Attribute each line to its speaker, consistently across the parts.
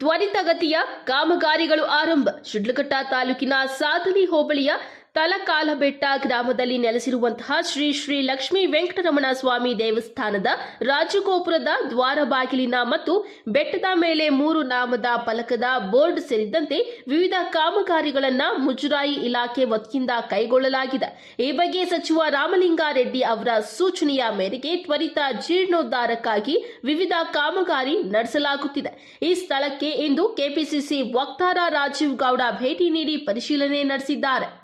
Speaker 1: ತ್ವರಿತಗತಿಯ ಕಾಮಗಾರಿಗಳು ಆರಂಭ. ಶಿಡ್ಲಘಟ್ಟ ತಾಲೂಕಿನ ಸಾಧನಿ ಹೋಬಳಿಯ ತಲಕಾಲಬೆಟ್ಟ ಗ್ರಾಮದಲ್ಲಿ ನೆಲೆಸಿರುವಂತಹ ಶ್ರೀ ಶ್ರೀ ಲಕ್ಷ್ಮೀ ವೆಂಕಟರಮಣ ಸ್ವಾಮಿ ದೇವಸ್ಥಾನದ ರಾಜಗೋಪುರದ ದ್ವಾರ ಬಾಗಿಲಿನ ಮತ್ತು ಬೆಟ್ಟದ ಮೇಲೆ ಮೂರು ನಾಮದ ಫಲಕದ ಬೋರ್ಡ್ ಸೇರಿದಂತೆ ವಿವಿಧ ಕಾಮಗಾರಿಗಳನ್ನು ಮುಜರಾಯಿ ಇಲಾಖೆ ವತಿಯಿಂದ ಕೈಗೊಳ್ಳಲಾಗಿದೆ. ಈ ಬಗ್ಗೆ ಸಚಿವ ರಾಮಲಿಂಗಾರೆಡ್ಡಿ ಅವರ ಸೂಚನೆಯ ಮೇರೆಗೆ ತ್ವರಿತ ಜೀರ್ಣೋದ್ಧಾರಕ್ಕಾಗಿ ವಿವಿಧ ಕಾಮಗಾರಿ ನಡೆಸಲಾಗುತ್ತಿದೆ. ಈ ಸ್ಥಳಕ್ಕೆ ಇಂದು ಕೆಪಿಸಿಸಿ ವಕ್ತಾರ ರಾಜೀವ್ ಗೌಡ ಭೇಟಿ ನೀಡಿ ಪರಿಶೀಲನೆ ನಡೆಸಿದ್ದಾರೆ.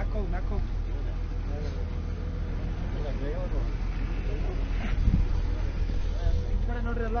Speaker 2: Nakou, nakou. ಈ ಕಡೆ ನೋಡ್ರಿ ಎಲ್ಲ